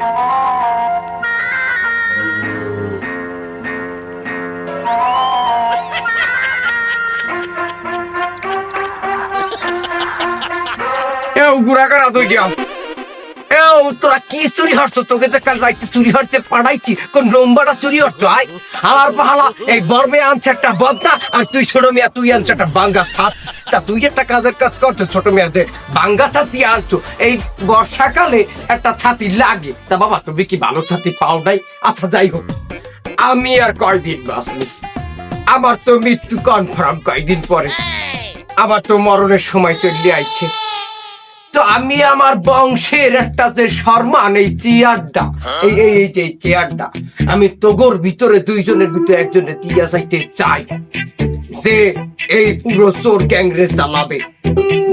এও তোরা কি চুরি হচ্ছ তোকে তো কাল রাইতে চুরি হচ্ছে পাঠাইছি, কোন নম্বরটা চুরি হচ্ছ আয়? হালার পাহালা, এই বর্মে আনছে একটা বদনা, আর তুই ছোট মিয়া, তুই আনছে একটা বাঙ্গা ছাদ তা তুই একটা কাজের কাজ করছ ছোট মিয়া যে বাঙ্গা ছাতি আনছো। এই বর্ষাকালে একটা ছাতি লাগে। তা বাবা, তুমি কি ভালো ছাতি পাও নাই? আচ্ছা যাই হোক। আমি আর কয়দিন বাঁচবো? আমার তো মৃত্যু কনফার্ম কয়দিন পরে? আমার তো মরণের সময় চলে আইছে। তো আমি আমার বংশের একটা যে সম্মান, এই চেয়ারটা, এই এই এই যে চেয়ারটা, আমি তোগর ভিতরে দুইজনের ভিতরে একজনের দিয়া যাইতে চাই। যে এই পুরো চোর গ্যাংরে চালাবে।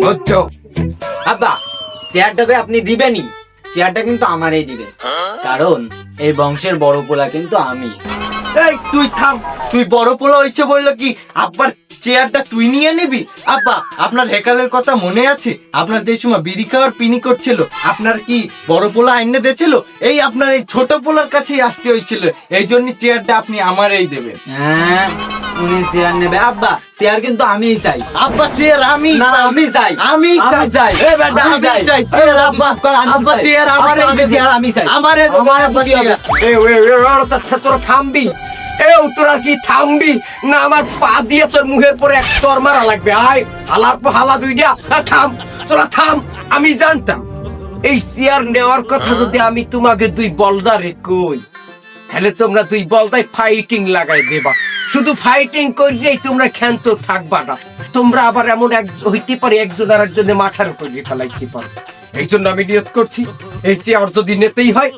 বুঝছ? আব্বা চেয়ারটা যে আপনি দিবেনই চেয়ারটা কিন্তু আমারই দিবে। কারণ এই বংশের বড় পোলা কিন্তু আমি। এই তুই থাম। তুই বড় পোলা হয়েছে বলল কি আব্বার চেয়ারটা তুই নিয়ে নিবি আব্বা আপনার হেকালের কথা মনে আছে আপনার যে সময় বিড়ি খাওয়ার পিনি করছিল আপনার কি বড় পোলা আইনে দিয়েছিল এই আপনার এই ছোট পোলার কাছেই আসতে হয়েছিল এই জন্য চেয়ারটা আপনি আমারই দেবেন হ্যাঁ উনি চেয়ার নেবে আব্বা চেয়ার কিন্তু আমিই চাই আব্বা চেয়ার আমি না, আমি চাই। আমি চাই। এ বেটা, আমি চাই। চেয়ার আব্বা আব্বা। চেয়ার আব্বা, আমারই আমি দেবে। চেয়ার আমি চাই। আমারে আমার আব্বা বুদ্ধি হবে। চেয়ার। এ ওই আচ্ছা তোরা থামবি এ তোরা কি থামবি? না আমার পা দিয়ে তোর মুখের পরে এক তর মারা লাগবে। আয় হালা হালা দুইটা আ, থাম তোরা থাম আমি জানতাম। এই চেয়ার নেওয়ার কথা যদি আমি তোমাকে দুই বলদারে কই তাহলে তোমরা দুই বলদায় ফাইটিং লাগাই দেবা। শুধু ফাইটিং করলেই তোমরা ক্ষান্ত থাকবা না। তোমরা আবার এমন এক হইতে পারে একজন আর একজনের মাথার উপর ফেলাইতে পারো। এই জন্য আমি নিয়ত করছি। এই চেয়ার যদি নিতেই হয়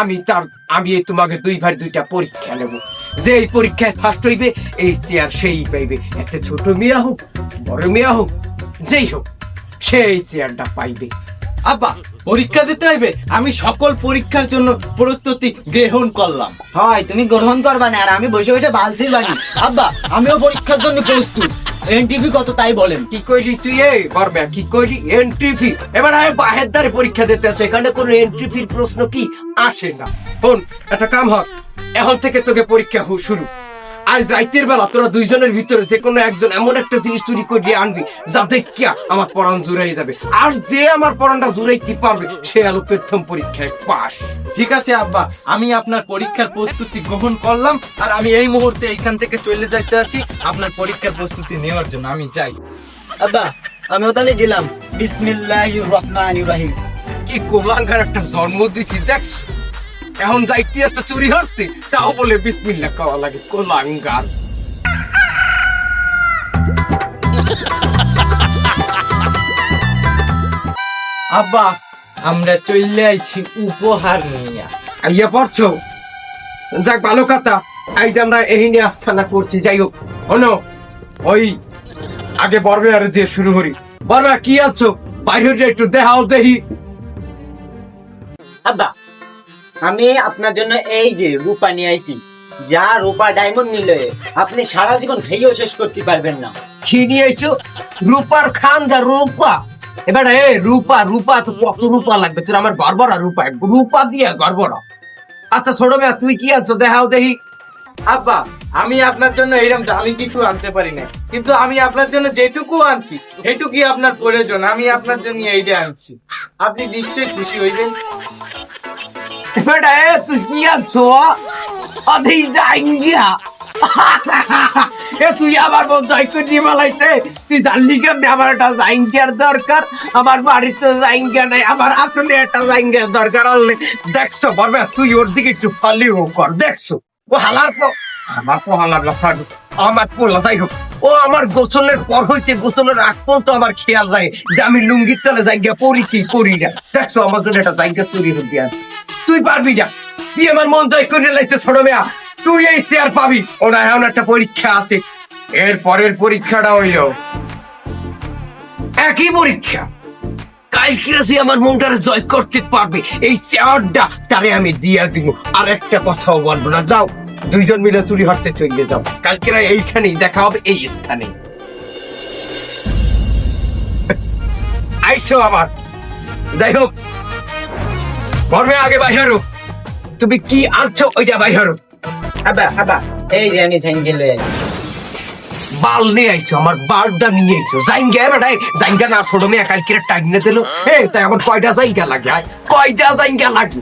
আমি তার আমি তোমাকে দুই ভাই দুইটা পরীক্ষা নেব। যে এই পরীক্ষায় ফার্স্ট হইবে এই চেয়ার সেই পাইবে। একটা ছোট মিয়া হোক বড় মিয়া হোক যেই হোক সে এই চেয়ারটা পাইবে। আব্বা পরীক্ষা দিতে হইবে? আমি সকল পরীক্ষার জন্য প্রস্তুতি গ্রহণ করলাম। হয় তুমি গ্রহণ করবা না আর আমি বসে বসে বালছির বানি আব্বা আমিও পরীক্ষার জন্য প্রস্তুত। এনটিভি কত তাই বলেন। কি কইলি তুই এ বর্মা কি কইলি? এন্ট্রি ফি এবার আমি বাহের দ্বারে পরীক্ষা দিতে আছে এখানে কোনো এন্ট্রি ফির প্রশ্ন কি? আসে না। শোন একটা কাম হয় এখন থেকে তোকে পরীক্ষা হু শুরু। আজ রাইতের বেলা তোরা দুইজনের ভিতরে যে কোনো একজন এমন একটা জিনিস চুরি করে আনবি যা দেখিয়া আমার পড়ান জুড়াই যাবে। আর যে আমার পড়ানটা জুড়াইতে পারবে সে আলো প্রথম পরীক্ষায় পাস ঠিক আছে আব্বা। আমি আপনার পরীক্ষার প্রস্তুতি গ্রহণ করলাম আর আমি এই মুহূর্তে এইখান থেকে চলে যাইতে আছি। আপনার পরীক্ষার প্রস্তুতি নেওয়ার জন্য আমি যাই। আব্বা আমিও তাহলে গেলাম। বিসমিল্লাহির রহমানির রহিম। কি কোলাঙ্গার একটা জন্ম দিছি দেখ এখন যাইতে আছে চুরি হচ্ছে তাও বলে বিসমিল্লা খাওয়া লাগে কোলাঙ্গার। আব্বা আমরা চলে আইছি উপহার নিয়ে। আইয়া পড়ছো? যাক ভালো কথা। আজ আমরা এহিনে আস্থানা করছি যাই হোক। হনো ওই আগে বর্বে আর দিয়ে শুরু করি। বর্বা কি আছো? বাইরে একটু দেখাও দেহি আব্বা আমি আপনার জন্য এই যে রূপা নিয়ে আইছি যা রূপা ডায়মন্ড নিলে আপনি সারা জীবন খেয়েও শেষ করতে পারবেন না। কি নিয়ে এসো রূপার খান দা রূপা। এবার এ রূপা রূপা তো কত রূপা লাগবে? তোর আমার গড়বড়া রূপা রূপা দিয়ে গড়বড়া আচ্ছা ছোট মেয়া তুই কি আছো দেখাও দেখি। আব্বা আমি আপনার জন্য এইরকম আমি কিছু আনতে পারি না কিন্তু আমি আপনার জন্য যেটুকু আনছি সেটুকুই আপনার প্রয়োজন। আমি আপনার জন্য এইটা আনছি। আপনি নিশ্চয়ই খুশি হইবেন। বেটা তুই কি আছো অধি যাইঙ্গিয়া এ তুই আমার বন্ধু জয়কুটি মালাইতে, তুই জানলি আমার একটা দরকার? আমার বাড়িতে নাই, আমার আসলে একটা দরকার। দেখছ বলবে তুই ওর দিকে একটু কর, দেখছ? ও হালার পর আমার পো হালার আমার পোলা, যাই হোক। ও আমার গোসলের পর হইতে গোসলের আগ পর্যন্ত আমার খেয়াল নাই যে আমি লুঙ্গির তলে জায়গা পড়ি কি করি না। দেখছ, আমার জন্য একটা জায়গা চুরি হতে আছে। তুই পারবি না। তুই আমার মন জয় করে লাইতে ছোট মেয়া? তুই এই চেয়ার পাবি। ওরা এমন একটা পরীক্ষা আছে। এর পরের পরীক্ষাটা হইল। একই পরীক্ষা। কালকিরাসি আমার মনটারে জয় করতে পারবে। এই চেয়ারটা তারে আমি দিয়া দিব আর একটা কথাও বলব না। যাও, দুইজন মিলে চুরি হরতে চলে যাও। কালকেরা এইখানেই দেখা হবে, এই স্থানে আইসো আবার। যাই হোক। ঘরে আগে বাইরো তুমি কি আনছো ওইটা আব্বা আব্বা এই যে আমি সাইকেল লয়ে বাল নিয়ে আইছো আমার বালটা নিয়ে আইছো। জাইঙ্গা বেটাই জাইঙ্গা না ছোট মেয়ে টাইম নিয়ে দিল। এ তাই এখন কয়টা জাইঙ্গা লাগে? কয়টা জাইঙ্গা লাগে?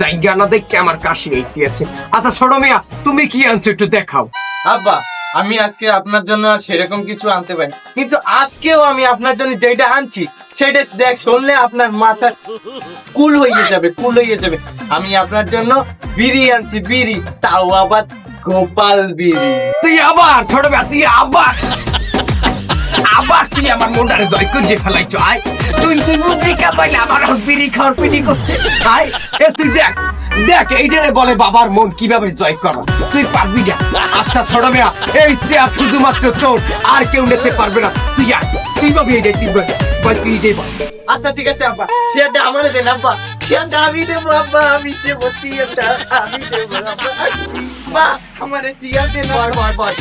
জাইঙ্গা না দেখে আমার কাশি আছে আচ্ছা ছোট মেয়া তুমি কি আনছো একটু দেখাও। আব্বা আমি আজকে আপনার জন্য সেরকম কিছু আনতে পারি। কিন্তু আজকেও আমি আপনার জন্য যেটা আনছি সেটা দেখ, শুনলে আপনার মাথা কুল হয়ে যাবে, কুল হয়ে যাবে। আমি আপনার জন্য বিড়ি আনছি, বিড়ি। তাও আবার গোপাল বিড়ি। তুই আবার, ছোট তুই আবার। আবার তুই আমার মনটারে জয় করে ফেলাইছো, আয়। তুই তুই বুদ্ধি কাপাইলে আমার বিড়ি খাওয়ার পিড়ি করছে আয়। এ, তুই দেখ দেখ এইটারে বলে বাবার মন কীভাবে জয় করা? তুই পারবি না। আচ্ছা ছোট মেয়া এই চেয়ার শুধুমাত্র তোর আর কেউ নিতে পারবে না। তুই আয় তুই পাবি এইটাই তুই তুই এইটাই আচ্ছা ঠিক আছে আব্বা। চেয়ারটা আমার দেন আব্বা। চেয়ারটা আমি দেবো আব্বা আমি দেবো চেয়ারটা আমি দেবো আব্বা। মা আমার চেয়ার দেন বল বল বল।